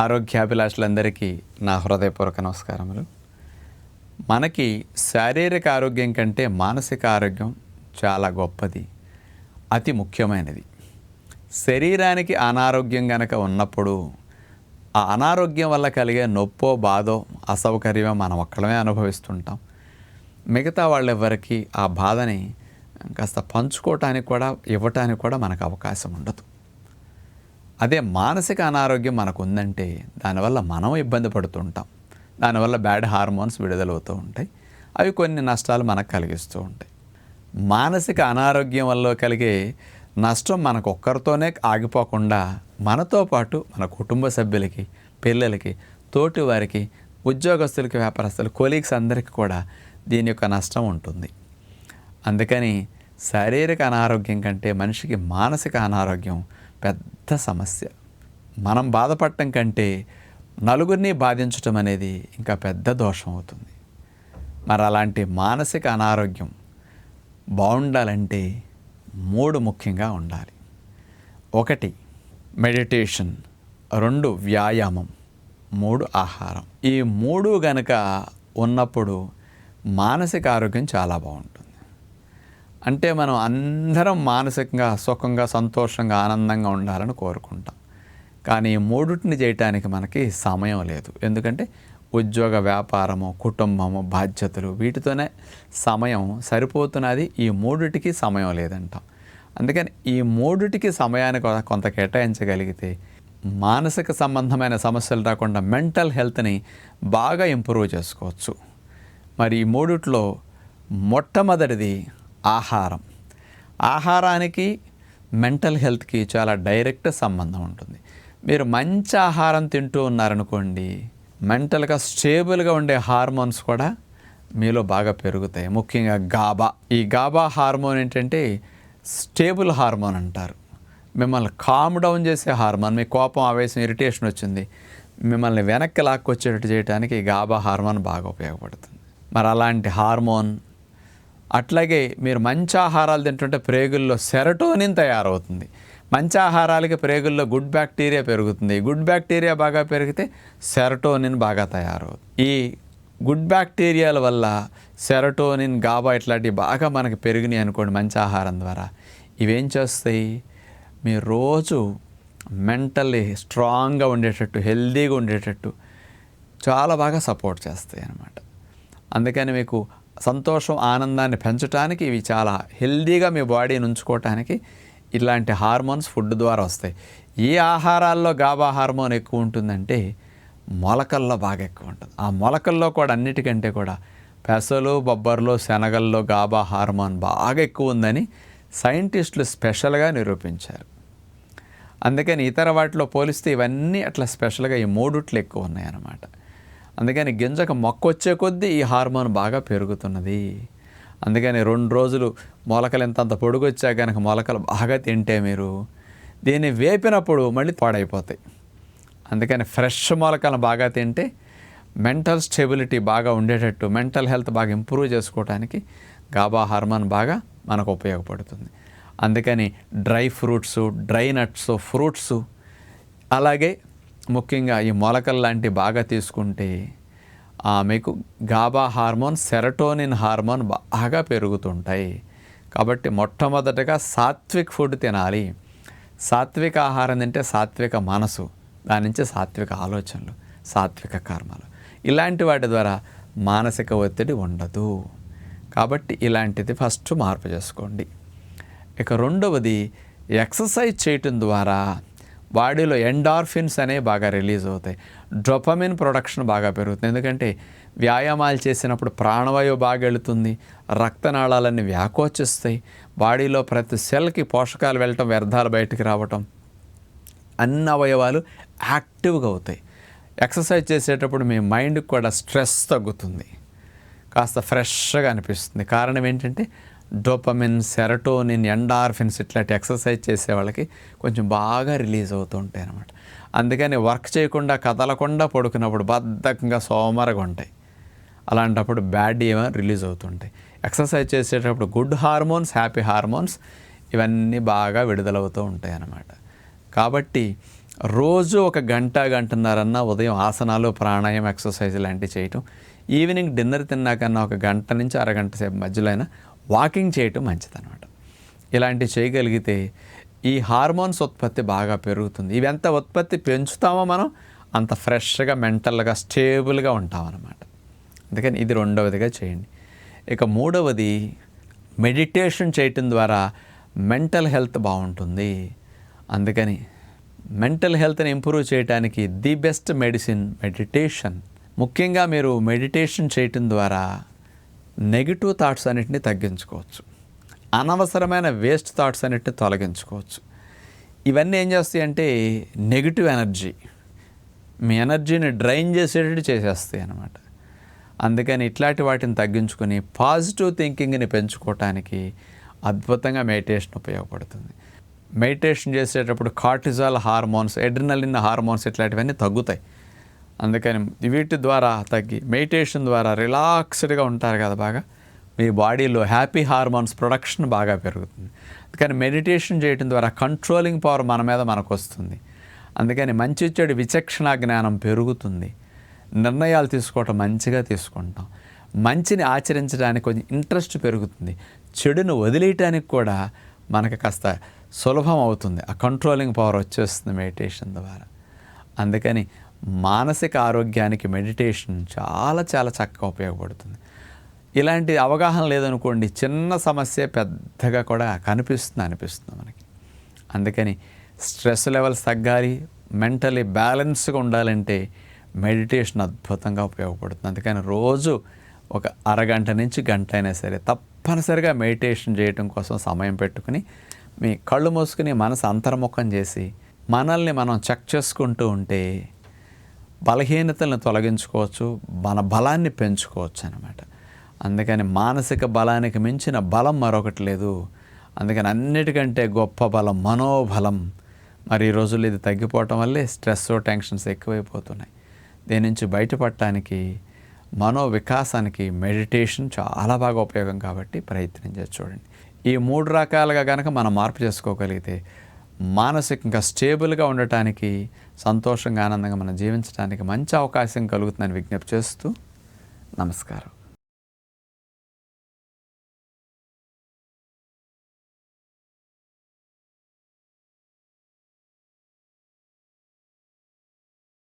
ఆరోగ్యాభిలాషులందరికీ నా హృదయపూర్వక నమస్కారములు. మనకి శారీరక ఆరోగ్యం కంటే మానసిక ఆరోగ్యం చాలా గొప్పది అతి ముఖ్యమైనది. శరీరానికి అనారోగ్యం గనక ఉన్నప్పుడు ఆ అనారోగ్యం వల్ల కలిగే నొప్పో బాధో అసౌకర్యమో మనం ఒక్కడమే అనుభవిస్తుంటాం. మిగతా వాళ్ళెవ్వరికి ఆ బాధని కాస్త పంచుకోవటానికి కూడా ఇవ్వటానికి కూడా మనకు అవకాశం ఉండదు. అదే మానసిక అనారోగ్యం మనకు ఉందంటే దానివల్ల మనం ఇబ్బంది పడుతుంటాం. దానివల్ల బ్యాడ్ హార్మోన్స్ విడుదలవుతూ ఉంటాయి. అవి కొన్ని నష్టాలు మనకు కలిగిస్తూ ఉంటాయి. మానసిక అనారోగ్యం వల్ల కలిగే నష్టం మనకు ఒక్కరితోనే ఆగిపోకుండా మనతో పాటు మన కుటుంబ సభ్యులకి పిల్లలకి తోటి వారికి ఉద్యోగస్తులకి వ్యాపారస్తులు కొలీగ్స్ అందరికీ కూడా దీని యొక్క నష్టం ఉంటుంది. అందుకని శారీరక అనారోగ్యం కంటే మనిషికి మానసిక అనారోగ్యం పెద్ద సమస్య. మనం బాధపడటం కంటే నలుగురిని బాధించటం అనేది ఇంకా పెద్ద దోషం అవుతుంది. మరి అలాంటి మానసిక అనారోగ్యం బాగుండాలంటే మూడు ముఖ్యంగా ఉండాలి. ఒకటి మెడిటేషన్. రెండు వ్యాయామం. మూడు ఆహారం. ఈ మూడు గనక ఉన్నప్పుడు మానసిక ఆరోగ్యం చాలా బాగుంటుంది. అంటే మనం అందరం మానసికంగా సుఖంగా సంతోషంగా ఆనందంగా ఉండాలని కోరుకుంటాం. కానీ ఈ మూడుటిని చేయటానికి మనకి సమయం లేదు. ఎందుకంటే ఉద్యోగ వ్యాపారము కుటుంబము బాధ్యతలు వీటితోనే సమయం సరిపోతున్నది. ఈ మూడిటికి సమయం లేదంటాం. అందుకని ఈ మూడిటికి సమయాన్ని కొంత కేటాయించగలిగితే మానసిక సంబంధమైన సమస్యలు రాకుండా మెంటల్ హెల్త్ని బాగా ఇంప్రూవ్ చేసుకోవచ్చు. మరి ఈ మూడిట్లో మొట్టమొదటిది ఆహారం. ఆహారానికి మెంటల్ హెల్త్కి చాలా డైరెక్ట్ సంబంధం ఉంటుంది. మీరు మంచి ఆహారం తింటూ ఉన్నారనుకోండి మెంటల్గా స్టేబుల్గా ఉండే హార్మోన్స్ కూడా మీలో బాగా పెరుగుతాయి. ముఖ్యంగా గాబా. ఈ గాబా హార్మోన్ ఏంటంటే స్టేబుల్ హార్మోన్ అంటారు. మిమ్మల్ని కామ్ డౌన్ చేసే హార్మోన్ మీ కోపం ఆవేశం ఇరిటేషన్ వచ్చింది. మిమ్మల్ని వెనక్కి లాక్కొచ్చేటట్టు చేయడానికి ఈ గాబా హార్మోన్ బాగా ఉపయోగపడుతుంది. మరి అలాంటి హార్మోన్ అట్లాగే మీరు మంచి ఆహారాలు తింటుంటే ప్రేగుల్లో సెరటోనిన్ తయారవుతుంది. మంచి ఆహారాలకి ప్రేగుల్లో గుడ్ బ్యాక్టీరియా పెరుగుతుంది. గుడ్ బ్యాక్టీరియా బాగా పెరిగితే సెరటోనిన్ బాగా తయారవుతుంది. ఈ గుడ్ బ్యాక్టీరియాల వల్ల సెరటోనిన్ గాబా ఇట్లాంటివి బాగా మనకి పెరిగినాయి అనుకోండి మంచి ఆహారం ద్వారా. ఇవేం చేస్తాయి? మీరు రోజు మెంటల్లీ స్ట్రాంగ్గా ఉండేటట్టు హెల్దీగా ఉండేటట్టు చాలా బాగా సపోర్ట్ చేస్తాయి అన్నమాట. అందుకని మీకు సంతోషం ఆనందాన్ని పెంచడానికి ఇవి చాలా హెల్దీగా మీ బాడీని ఉంచుకోవటానికి ఇలాంటి హార్మోన్స్ ఫుడ్ ద్వారా వస్తాయి. ఏ ఆహారాల్లో గాబా హార్మోన్ ఎక్కువ ఉంటుందంటే మొలకల్లో బాగా ఎక్కువ ఉంటుంది. ఆ మొలకల్లో కూడా అన్నిటికంటే కూడా పెసలు బొబ్బర్లు శనగల్లో గాబా హార్మోన్ బాగా ఎక్కువ ఉందని సైంటిస్టులు స్పెషల్గా నిరూపించారు. అందుకని ఇతర వాటిలో పోలిస్తే ఇవన్నీ అట్లా స్పెషల్గా ఈ మూడుట్లు ఎక్కువ ఉన్నాయన్నమాట. అందుకని గింజకు మొక్క వచ్చే కొద్దీ ఈ హార్మోన్ బాగా పెరుగుతున్నది. అందుకని రెండు రోజులు మొలకలు ఎంత అంత పొడుగు వచ్చాక కనుక మొలకలు బాగా తింటే మీరు దీన్ని వేపినప్పుడు మళ్ళీ పాడైపోతాయి. అందుకని ఫ్రెష్ మొలకలను బాగా తింటే మెంటల్ స్టెబిలిటీ బాగా ఉండేటట్టు మెంటల్ హెల్త్ బాగా ఇంప్రూవ్ చేసుకోవడానికి గాబా హార్మోన్ బాగా మనకు ఉపయోగపడుతుంది. అందుకని dry fruits dry nuts fruits అలాగే ముఖ్యంగా ఈ మొలకలు లాంటివి బాగా తీసుకుంటే ఆ, మీకు గాబా హార్మోన్ సెరటోనిన్ హార్మోన్ బాగా పెరుగుతుంటాయి. కాబట్టి మొట్టమొదటగా సాత్విక్ ఫుడ్ తినాలి. సాత్విక ఆహారం తింటే సాత్విక మనసు దాని నుంచి సాత్విక ఆలోచనలు సాత్విక కర్మలు. ఇలాంటి వాటి ద్వారా మానసిక ఒత్తిడి ఉండదు. కాబట్టి ఇలాంటిది ఫస్ట్ మార్పు చేసుకోండి. ఇక రెండవది ఎక్సర్సైజ్ చేయటం ద్వారా బాడీలో ఎండార్ఫిన్స్ అనేవి బాగా రిలీజ్ అవుతాయి. డొపమిన్ ప్రొడక్షన్ బాగా పెరుగుతుంది. ఎందుకంటే వ్యాయామాలు చేసినప్పుడు ప్రాణవాయువు బాగా వెళుతుంది. రక్తనాళాలన్నీ వ్యాకోచిస్తాయి. బాడీలో ప్రతి సెల్కి పోషకాలు వెళ్ళటం వ్యర్థాలు బయటికి రావటం అన్ని అవయవాలు యాక్టివ్గా అవుతాయి. ఎక్సర్సైజ్ చేసేటప్పుడు మీ మైండ్కి కూడా స్ట్రెస్ తగ్గుతుంది. కాస్త ఫ్రెష్గా అనిపిస్తుంది. కారణం ఏంటంటే డోపమిన్ సెరటోనిన్ ఎండార్ఫిన్స్ ఇట్లాంటి ఎక్సర్సైజ్ చేసే వాళ్ళకి కొంచెం బాగా రిలీజ్ అవుతూ ఉంటాయి అనమాట అందుకని వర్క్ చేయకుండా కదలకుండా పడుకున్నప్పుడు బద్ధకంగా సోమరగా ఉంటాయి. అలాంటప్పుడు బ్యాడ్ ఏమో రిలీజ్ అవుతుంటాయి ఎక్సర్సైజ్ చేసేటప్పుడు గుడ్ హార్మోన్స్ హ్యాపీ హార్మోన్స్ ఇవన్నీ బాగా విడుదలవుతూ ఉంటాయి అన్నమాట. కాబట్టి రోజు ఒక గంట గంటన్నరన్న ఉదయం ఆసనాలు ప్రాణాయామం ఎక్సర్సైజ్ లాంటివి చేయటం ఈవినింగ్ డిన్నర్ తిన్నాకన్నా ఒక గంట నుంచి అరగంట సేపు మధ్యలో అయినా వాకింగ్ చేయటం మంచిదన్నమాట. ఇలాంటివి చేయగలిగితే ఈ హార్మోన్స్ ఉత్పత్తి బాగా పెరుగుతుంది. ఇవి ఎంత ఉత్పత్తి పెంచుతామో మనం అంత ఫ్రెష్గా మెంటల్గా స్టేబుల్గా ఉంటామన్నమాట. అందుకని ఇది రెండవదిగా చేయండి. ఇక మూడవది మెడిటేషన్ చేయటం ద్వారా మెంటల్ హెల్త్ బాగుంటుంది. అందుకని మెంటల్ హెల్త్ని ఇంప్రూవ్ చేయడానికి ది బెస్ట్ మెడిసిన్ మెడిటేషన్. ముఖ్యంగా మీరు మెడిటేషన్ చేయటం ద్వారా నెగిటివ్ థాట్స్ అన్నిటిని తగ్గించుకోవచ్చు. అనవసరమైన వేస్ట్ థాట్స్ అన్నిటిని తొలగించుకోవచ్చు. ఇవన్నీ ఏం చేస్తాయి అంటే నెగిటివ్ ఎనర్జీ మీ ఎనర్జీని డ్రైన్ చేసేటట్టు చేసేస్తాయి అన్నమాట. అందుకని ఇట్లాంటి వాటిని తగ్గించుకొని పాజిటివ్ థింకింగ్ని పెంచుకోవటానికి అద్భుతంగా మెడిటేషన్ ఉపయోగపడుతుంది. మెడిటేషన్ చేసేటప్పుడు కార్టిజాల్ హార్మోన్స్ ఎడ్రినలిన్ హార్మోన్స్ ఇట్లాంటివన్నీ తగ్గుతాయి. అందుకని వీటి ద్వారా తగ్గి మెడిటేషన్ ద్వారా రిలాక్స్డ్గా ఉంటారు కదా బాగా. మీ బాడీలో హ్యాపీ హార్మోన్స్ ప్రొడక్షన్ బాగా పెరుగుతుంది. అందుకని మెడిటేషన్ చేయడం ద్వారా కంట్రోలింగ్ పవర్ మన మీద మనకు వస్తుంది అందుకని మంచి చెడు విచక్షణ జ్ఞానం పెరుగుతుంది. నిర్ణయాలు తీసుకోవటం మంచిగా తీసుకుంటాం. మంచిని ఆచరించడానికి కొంచెం ఇంట్రెస్ట్ పెరుగుతుంది. చెడును వదిలేయటానికి కూడా మనకి కాస్త సులభం అవుతుంది. ఆ కంట్రోలింగ్ పవర్ వచ్చేస్తుంది మెడిటేషన్ ద్వారా. అందుకని మానసిక ఆరోగ్యానికి మెడిటేషన్ చాలా చాలా చక్కగా ఉపయోగపడుతుంది. ఇలాంటి అవగాహన లేదనుకోండి చిన్న సమస్య పెద్దగా కూడా కనిపిస్తుంది అనిపిస్తుంది మనకి. అందుకని స్ట్రెస్ లెవెల్స్ తగ్గాలి మెంటలీ బ్యాలెన్స్గా ఉండాలంటే మెడిటేషన్ అద్భుతంగా ఉపయోగపడుతుంది. అందుకని రోజు ఒక అరగంట నుంచి గంట అయినా సరే తప్పనిసరిగా మెడిటేషన్ చేయటం కోసం సమయం పెట్టుకుని మీ కళ్ళు మూసుకుని మనసు అంతర్ముఖం చేసి మనల్ని మనం చెక్ చేసుకుంటూ ఉంటే బలహీనతలను తొలగించుకోవచ్చు మన బలాన్ని పెంచుకోవచ్చు అనమాట అందుకని మానసిక బలానికి మించిన బలం మరొకటి లేదు. అందుకని అన్నిటికంటే గొప్ప బలం మనోబలం. మరి ఈ రోజుల్లో ఇది తగ్గిపోవటం వల్లే స్ట్రెస్ టెన్షన్స్ ఎక్కువైపోతున్నాయి. దీని నుంచి బయటపడటానికి మనో వికాసానికి మెడిటేషన్ చాలా బాగా ఉపయోగం కాబట్టి ప్రయత్నం చేసి చూడండి. ఈ మూడు రకాలుగా కనుక మనం మార్పు చేసుకోగలిగితే మానసికంగా స్టేబుల్గా ఉండటానికి సంతోషంగా ఆనందంగా మనం జీవించడానికి మంచి అవకాశం కలుగుతుందని విజ్ఞప్తి చేస్తూ నమస్కారం.